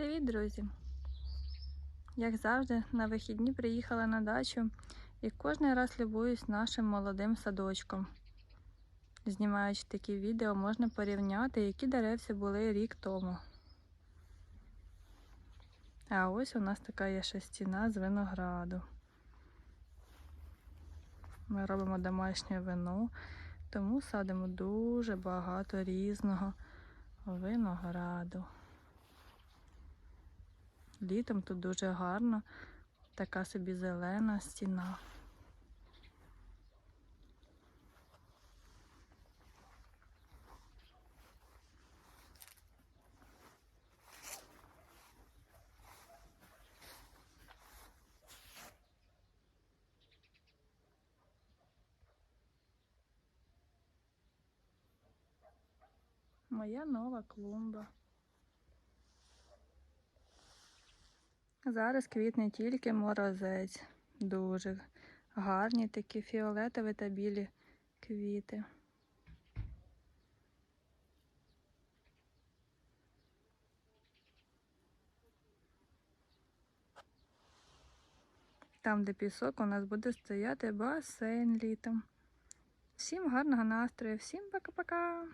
Привіт, друзі! Як завжди, на вихідні приїхала на дачу і кожен раз любуюсь нашим молодим садочком. Знімаючи такі відео, можна порівняти, які деревця були рік тому. А ось у нас така є ще стіна з винограду. Ми робимо домашнє вино, тому садимо дуже багато різного винограду. Літом тут дуже гарно, така собі зелена стіна. Моя нова клумба. Зараз квітне тільки морозець. Дуже гарні такі фіолетові та білі квіти. Там, де пісок, у нас буде стояти басейн літом. Всім гарного настрою, всім пока-пока!